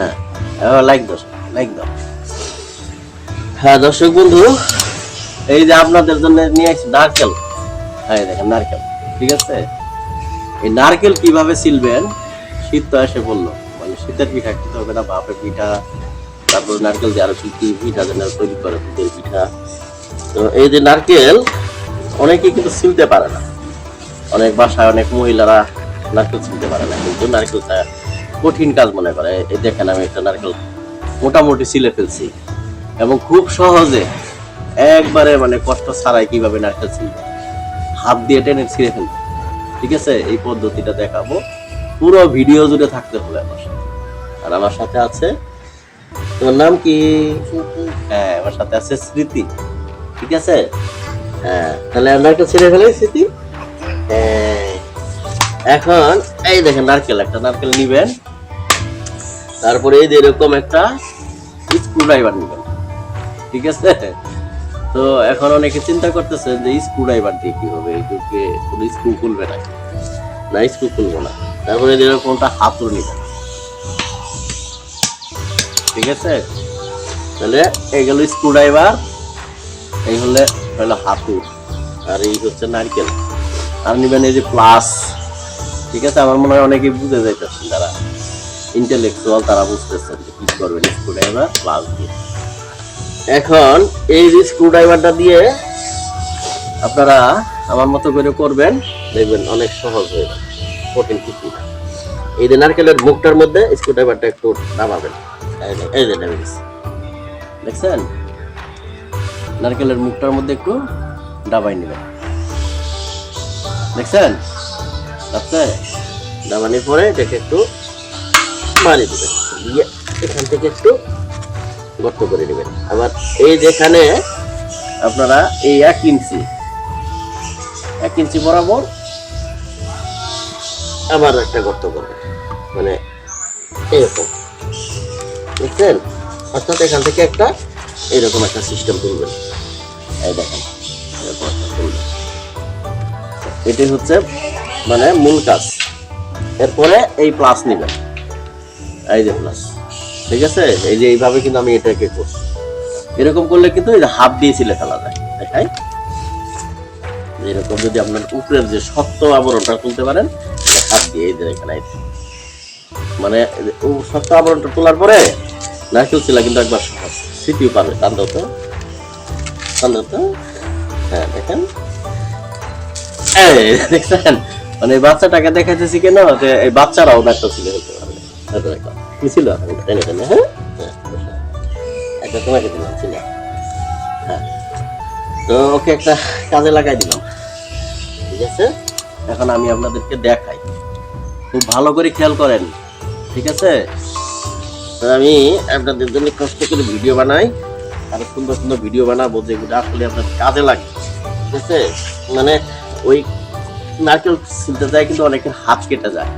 হ্যাঁ লাইক দাও লাইক দাও। হ্যাঁ দর্শক বন্ধু, এই যে আপনাদের জন্য নিয়ে আসছি নারকেল। হ্যাঁ দেখেন নারকেল, ঠিক আছে? এই নারকেল কীভাবে ছিলবেন শীত তো এসে বলল মানে শীতের পিঠা খেতে হবে না, বাপের পিঠা। তারপর নারকেল দিয়ে আরও কি কি পিঠা যেন তৈরি করে, দুধের পিঠা। তো এই যে নারকেল, অনেকে কিন্তু ছিলতে পারে না। অনেক বাসায় অনেক মহিলারা নারকেল ছিলতে পারে না, কিন্তু নারকেলটা কঠিন কাজ মনে করে। এই দেখেন আমি একটা নারকেল মোটামুটি ছিলে ফেলছি। এবং খুব সহজে একবারে মানে কষ্ট ছাড়াই কীভাবে নারকেল ছিলবে। হাত দিয়ে টেনে ছিঁড়ে ফেলবে। ঠিক আছে? এই পদ্ধতিটা দেখাবো। পুরো ভিডিও জুড়ে থাকতে হবে আমার সাথে। আর আমার সাথে আছে তোমার নাম কি? হ্যাঁ আমার সাথে আছে স্মৃতি। ঠিক আছে? হ্যাঁ তাহলে আমরা একটা ছিঁড়ে ফেলে স্মৃতি? হ্যাঁ। এখন এই দেখেন নারকেল একটা নারকেল নিবেন। তারপরে এই যে এরকম একটা স্ক্রু ড্রাইভার নিবেন ঠিক আছে? তো এখন অনেকে চিন্তা করতেছে যে স্ক্রু ড্রাইভার দিয়ে কি হবে? এগুলোকে কোনো স্ক্রু খুলবে না। না স্ক্রু খুলবো না। তারপরে এরকমটা হাতুড় নিবেন ঠিক আছে? তাহলে এই গেল স্ক্রু ড্রাইভার এই হলে হলো হাতুড়। আর এই হচ্ছে নারকেল। আর নিবেন এই যে প্লাস ঠিক আছে? আমার মনে হয় অনেকেই বুঝে যাইতেছেন যারা ইন্টেলেকচুয়াল তারা বুঝতেছেন যে কি করবেন স্ক্রু ড্রাইভার প্লাস দিয়ে। এখন এই যে স্ক্রু ড্রাইভারটা দিয়ে আপনারা আমার মতো করে করবেন, দেখবেন অনেক সহজ হয়ে যাবে, কঠিন কিছু না। এই যে নারকেলের মুখটার মধ্যে স্ক্রু ড্রাইভারটা একটু নামাবেন। এই যে- নেমে। দেখছেন? নারকেলের মুখটার মধ্যে একটু ডাবাই নেবেন। দেখছেন? ডাবানির পরে এটাকে একটু মারি দেবেন দিয়ে এখান থেকে একটু গর্ত করে নেবেন। আবার এই যেখানে আপনারা এই এক ইঞ্চি এক ইঞ্চি বরাবর আবার একটা গর্ত করবেন। মানে এরকম। বুঝছেন? অর্থাৎ এখান থেকে একটা এরকম একটা সিস্টেম তুলবেন। এই দেখেন এটাই হচ্ছে মানে মূল কাজ। এরপরে এই প্লাস নেবেন। এই যে প্লাস ঠিক আছে? এই যে এইভাবে কিন্তু আমি এটাকে করছি। এরকম করলে কিন্তু যে হাত দিয়ে ছিলে ফেলা যায় দেখাই। এরকম যদি আপনার উপরের যে শক্ত আবরণটা তুলতে পারেন হাত দিয়ে এই এখানে মানে শক্ত আবরণটা তোলার পরে নারকেল ছিলা কিন্তু একবার সহজ। স্মৃতিও পাবে টান দাও তো। টান দাও তো। হ্যাঁ দেখেন। দেখছেন মানে বাচ্চাটাকে দেখাইতেছি কেন? যে এই বাচ্চারাও নাটক ছিল হতে দেখো। কি ছিল টেনে টেনে হ্যাঁ। একটা তোমাকে দিলাম ছিল হ্যাঁ তো ওকে একটা কাজে লাগাই দিলাম ঠিক আছে এখন আমি আপনাদেরকে দেখাই। খুব ভালো করে খেয়াল করেন। ঠিক আছে? তো আমি আপনাদের জন্য কষ্ট করে ভিডিও বানাই। আরও সুন্দর সুন্দর ভিডিও বানাবো যেগুলো আসলে আপনার কাজে লাগে। ঠিক আছে? মানে ওই নারকেল ছিলতে যায় কিন্তু অনেকের হাত কেটে যায়।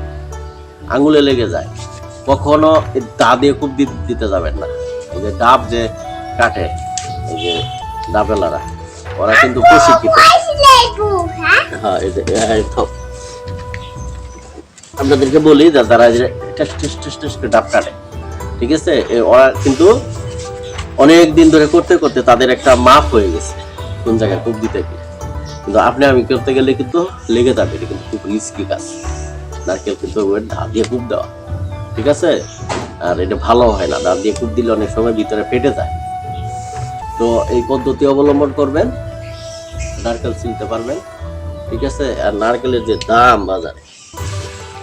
আঙুলে লেগে যায়। কখনো দা দিয়ে খুব দিতে যাবেন না। যে ডাব যে কাটে, এই যে ডাবেলারা, ওরা কিন্তু প্রশিক্ষিত। হ্যাঁ হ্যাঁ। আপনাদেরকে বলি যারা যে টেস টেস টেস টেস করে ডাব কাটে, ঠিক আছে? ওরা কিন্তু অনেক দিন ধরে করতে করতে তাদের একটা মাপ হয়ে গেছে, কোন জায়গায় খুব দিতে কি কিন্তু আপনি আমি করতে গেলে কিন্তু লেগে যাবে কিন্তু খুব রিস্কি কাজ। নারকেল কিন্তু দিয়ে কূপ দেওয়া। ঠিক আছে? আর এটা ভালো হয় না। ধাপ দিয়ে কূপ দিলে অনেক সময় ভিতরে ফেটে যায়। তো এই পদ্ধতি অবলম্বন করবেন। নারকেল চিনতে পারবেন। ঠিক আছে? আর নারকেলের যে দাম বাজারে,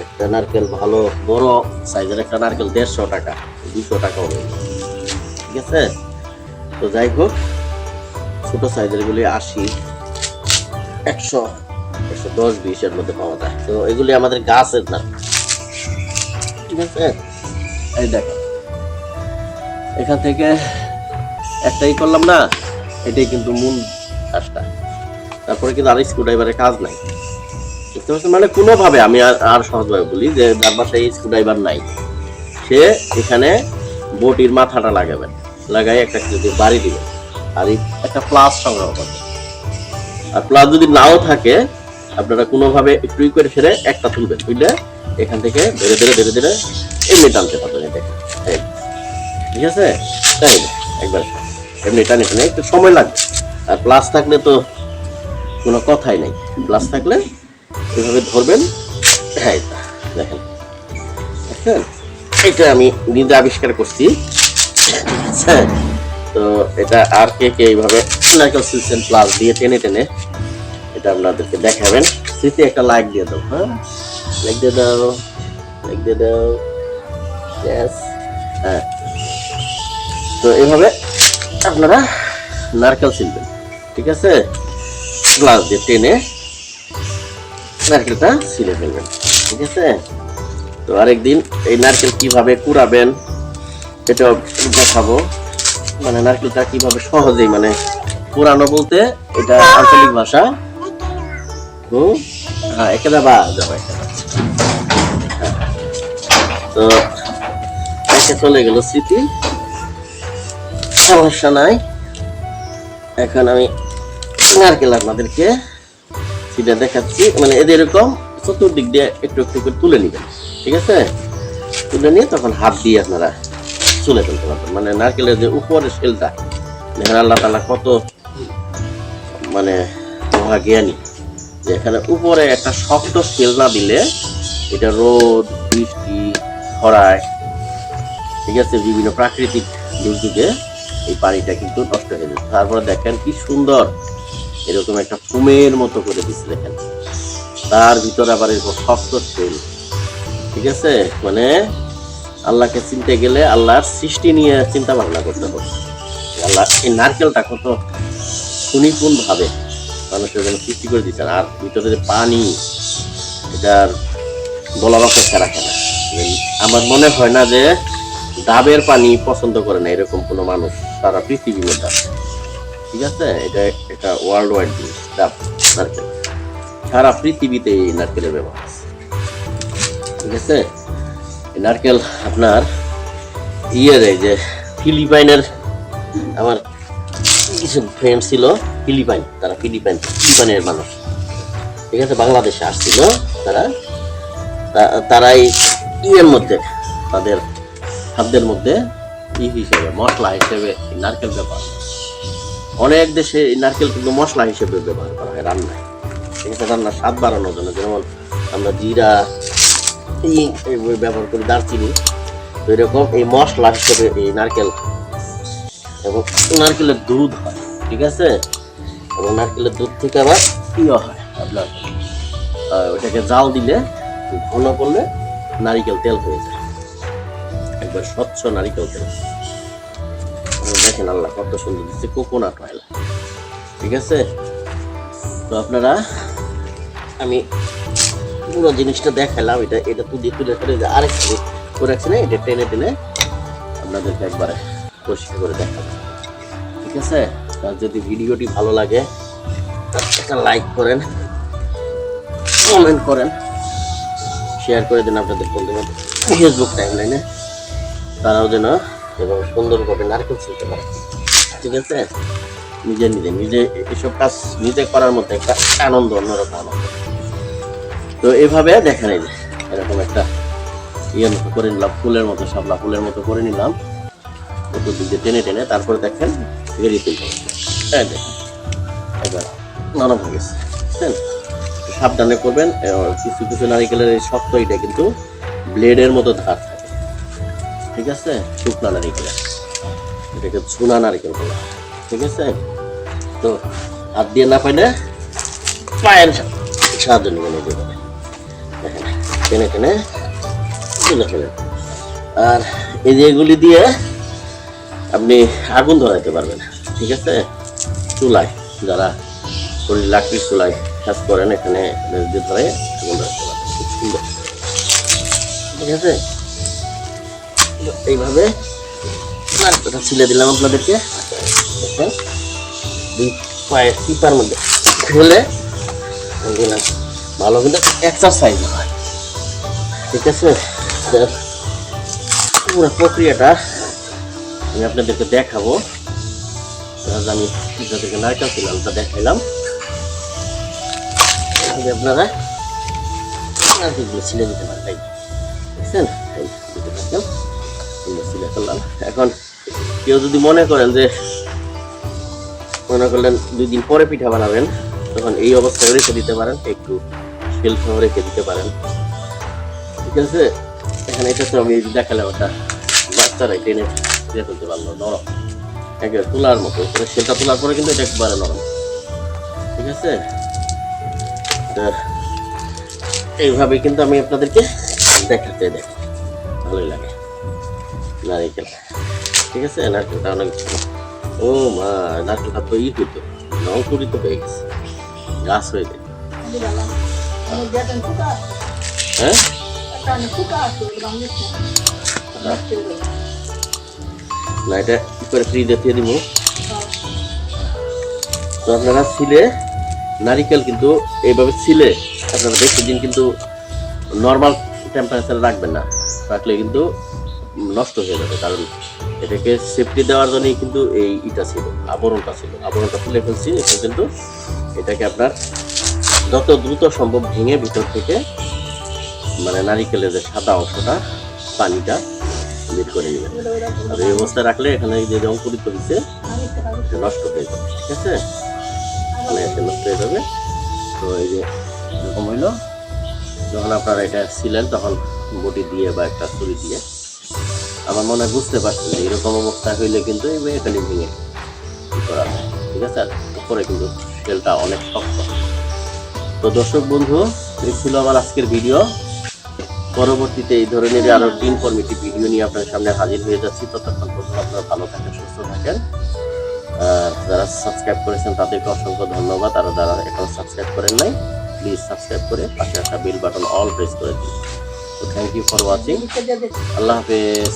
একটা নারকেল ভালো, বড় সাইজের একটা নারকেল দেড়শো টাকা, দুশো টাকা হবে। ঠিক আছে? তো যাই হোক, ছোটো সাইজের গুলি আশি, একশো একশো দশ, বিশের মধ্যে পাওয়া যায়। তো এগুলি আমাদের গাছের না এখান থেকে একটাই করলাম না, এটাই কিন্তু মূল কাজটা। তারপরে কিন্তু আর স্ক্রু ড্রাইভারের কাজ নাই। বুঝতে পারছেন? মানে কোনোভাবে আমি আর আর সহজভাবে বলি যে, যার বাসায় স্ক্রু ড্রাইভার নাই, সে এখানে বটির মাথাটা লাগাবেন লাগাই একটা যদি বাড়ি দিবেন আর একটা প্লাস সংগ্রহ করবেন আর প্লাস যদি নাও থাকে, আপনারা কোনোভাবে একটু করে ফেরে একটা তুলবেন তুললে এখান থেকে ধীরে ধীরে ধীরে ধীরে এমনি টানতে পারবেন দেখেন। ঠিক আছে? তাই একবার এমনি টানে টানে একটু সময় লাগবে। আর প্লাস থাকলে তো কোনো কথাই নেই। প্লাস থাকলে এভাবে ধরবেন। হ্যাঁ দেখেন। দেখেন? এটা আমি নিজে আবিষ্কার করছি। আচ্ছা, তো এটা আর কে কে এইভাবে প্লাস দিয়ে টেনে টেনে এটা আপনাদেরকে দেখাবেন। স্মৃতি একটা লাইক দিয়ে দেবো হ্যাঁ? লাইক দিয়ে দাও লাইক দিয়ে দাও Yes. হ্যাঁ তো এইভাবে আপনারা নারকেল ছিলবেন ঠিক আছে? গ্লাস দিয়ে টেনে নারকেলটা ছিলে ফেলবেন। ঠিক আছে? তো আরেকদিন এই নারকেল কীভাবে কুড়াবেন এটাও দেখাবো। মানে নারকেলটা কীভাবে সহজেই মানে পুরানো বলতে এটা আঞ্চলিক ভাষা। হুম? হ্যাঁ এখানে বা যাব হ্যাঁ। তো চলে গেল স্মৃতি। সমস্যা নাই। এখন আমি নারকেল আপনাদেরকে সেটা দেখাচ্ছি। মানে এদের এরকম চতুর্দিক দিয়ে একটু একটু করে তুলে নেবেন, ঠিক আছে? তুলে নিয়ে তখন হাত দিয়ে আপনারা চুলে ফেলতে পারবেন। মানে নারকেলের যে উপরের শেলটা, দেখেন আল্লাহ তালা কত মানে মহা জ্ঞানী যে এখানে উপরে একটা শক্ত শেল না দিলে এটা রোদ, বৃষ্টি খরায় ঠিক আছে, বিভিন্ন প্রাকৃতিক দুর্যোগে এই পানিটা কিন্তু নষ্ট হয়ে যায় তারপরে দেখেন কি সুন্দর, এরকম একটা ফুমের মতো করে দিচ্ছে দেখেন। তার ভিতরে আবার এরকম শক্ত তেল। ঠিক আছে মানে আল্লাহকে চিনতে গেলে আল্লাহর সৃষ্টি নিয়ে চিন্তা ভাবনা করতে হবে। আল্লাহ এই নারকেলটা কত সুনিপুণ ভাবে মানুষের জন্য সৃষ্টি করে দিচ্ছেন আর ভিতরে যে পানি, এটার অপেক্ষা রাখে না। এই আমার মনে হয় না যে ডাবের পানি পছন্দ করে না এরকম কোনো মানুষ সারা পৃথিবীর মধ্যে ঠিক আছে? এটা এটা ওয়ার্ল্ড ওয়াইড জিনিস, ডাব, নারকেল। সারা পৃথিবীতে এই নারকেলের ব্যবহার ঠিক আছে? নারকেল আপনার ইয়ের এই যে ফিলিপাইনের আমার কিছু ফ্রেন্ড ছিল, ফিলিপাইন, তারা ফিলিপাইন, ফিলিপাইনের মানুষ। ঠিক আছে? বাংলাদেশে আসছিল, তারা। তারা এই ইয়ের মধ্যে, তাদের খাদ্যের মধ্যে ই হিসেবে, মশলা হিসেবে নারকেল ব্যবহার অনেক দেশে এই নারকেল কিন্তু মশলা হিসেবে ব্যবহার করা হয় রান্নায়। আছে রান্নার স্বাদ বাড়ানোর জন্য, যেমন আমরা জিরা, এই ব্যবহার করি, দারচিনি, তো এরকম এই মশলা হিসেবে এই নারকেল এবং নারকেলের দুধ হয়, ঠিক আছে? এবং নারকেলের দুধ থেকে আবার ইয়ে হয়, আপনার ওটাকে জাল দিলে, ঘন করলে নারিকেল তেল হয়ে যায়। একবার স্বচ্ছ নারিকেল তেল। দেখেন আল্লাহ কত সুন্দর দিচ্ছে কোকোনাট অয়েল ঠিক আছে? তো আপনারা, আমি পুরো জিনিসটা দেখালাম, এটা এটা তুলে তুলে করে আরেক করে রাখছি না, এটা টেনে টেনে আপনাদেরকে একবারে পরিষ্কার করে দেখাবো। ঠিক আছে? আর যদি ভিডিওটি ভালো লাগে, একটা লাইক করেন কমেন্ট করেন। শেয়ার করে দিন আপনাদের বন্ধু ফেসবুক টাইম লাইনে তারাও যেন এবং সুন্দরভাবে নারকেল ছিলতে পারে। ঠিক আছে? নিজে নিজে নিজে এসব কাজ নিজে করার মধ্যে একটা আনন্দ, অন্যরকম আনন্দ। তো এভাবে দেখেন এই যে, এরকম একটা ইয়ের মতো করে নিলাম, ফুলের মতো শাপলা ফুলের মতো করে নিলাম। চতুর্দিক দিয়ে টেনে টেনে তারপরে দেখেন বেরিয়ে। এই দেখেন, এবার নরম হয়ে গেছে। একটু সাবধানে করবেন কিছু কিছু নারিকেলের এই শক্ত এটা কিন্তু ব্লেডের মতো ধার থাকে। ঠিক আছে? শুকনা নারিকেলের এটাকে ঝুনা নারিকেল বলা। ঠিক আছে? তো হাত দিয়ে না পাইলে পায়ের সাহায্য নেবেন এই দেখেন, টেনে টেনে তুলে আর এই যে এগুলি দিয়ে আপনি আগুন ধরাইতে পারবেন। ঠিক আছে? চুলায়, যারা শরীর লাকড়ির চুলায় কাজ করেন এখানে দিয়ে ধরে পারবেন খুব সুন্দর। ঠিক আছে? এইভাবে নারকেলটা ছিলে দিলাম আপনাদেরকে। দেখেন, দুই পায়ের টিপার মধ্যে ফেলে দিলাম। ভালো কিন্তু এক্সারসাইজ হয়। ঠিক আছে? পুরো প্রক্রিয়াটা আমি আপনাদেরকে দেখাবো। আমি যাদেরকে নারকেল ছিলাম, তা দেখাইলাম। তাহলে আপনারা? নারকেলগুলো ছিলে দিতে পারেন তাই দেখছেন এখন কেউ যদি মনে করেন যে, মনে করলেন দুই দিন পরে পিঠা বানাবেন, তখন এই অবস্থায় রেখে দিতে পারেন, একটু তেল সহ রেখে দিতে পারেন। ঠিক আছে? এখানে এটা তো আমি দেখালাম একটা বাচ্চারা টেনে দিয়ে ফেলতে পারল, নরম। একেবারে তোলার মতো। সেলটা তোলার পরে কিন্তু এটা একবারে নরম। ঠিক আছে? এইভাবে কিন্তু আমি আপনাদেরকে দেখাতে দেখ ভালোই লাগে। নারিকেল। ঠিক আছে? নারকেলটা অনেক। ও মা, নারকেলটা তো ই হইতো নঙ্কুরিত হয়ে গেছে। গাছ হয়ে যায় হ্যাঁ? না, এটা করে ফ্রি দিয়ে দিব? তো আপনারা ছিলে নারিকেল কিন্তু এইভাবে ছিলে, আপনারা বেশি দিন কিন্তু নর্মাল টেম্পারেচারে রাখবেন না। রাখলে কিন্তু নষ্ট হয়ে যাবে, কারণ এটাকে সেফটি দেওয়ার জন্যই কিন্তু এই ইটা ছিল, আবরণটা ছিল। আবরণটা খুলে ফেলছি এখন কিন্তু এটাকে আপনার যত দ্রুত সম্ভব ভেঙে ভিতর থেকে মানে নারিকেলের যে সাদা অংশটা, পানিটা বের করে নেবেন। আর এই অবস্থায় রাখলে এখানে যে অঙ্কুরিত এটা নষ্ট হয়ে যাবে, ঠিক আছে? এটা নষ্ট হয়ে যাবে। তো এই যে এরকম হইল। যখন আপনারা এটা ছিলেন তখন বটি দিয়ে বা একটা ছুরি দিয়ে। আমার মনে হয় বুঝতে পারছেন যে এরকম অবস্থা হইলে কিন্তু এই এখানে ভেঙে করা ঠিক আছে? আর উপরে কিন্তু তেলটা অনেক শক্ত। তো দর্শক বন্ধু, এই ছিল আমার আজকের ভিডিও। পরবর্তীতে এই ধরনের আরও ইনফরমেটিভ ভিডিও নিয়ে আপনার সামনে হাজির হয়ে যাচ্ছি। ততক্ষণ পর্যন্ত আপনারা ভালো থাকেন, সুস্থ থাকেন। যারা সাবস্ক্রাইব করেছেন, তাদেরকে অসংখ্য ধন্যবাদ। আর যারা এখন সাবস্ক্রাইব করেন নাই প্লিজ সাবস্ক্রাইব করে পাশে একটা বেল বাটন অল প্রেস করে দিন। তো thank you for watching Allah হাফেজ।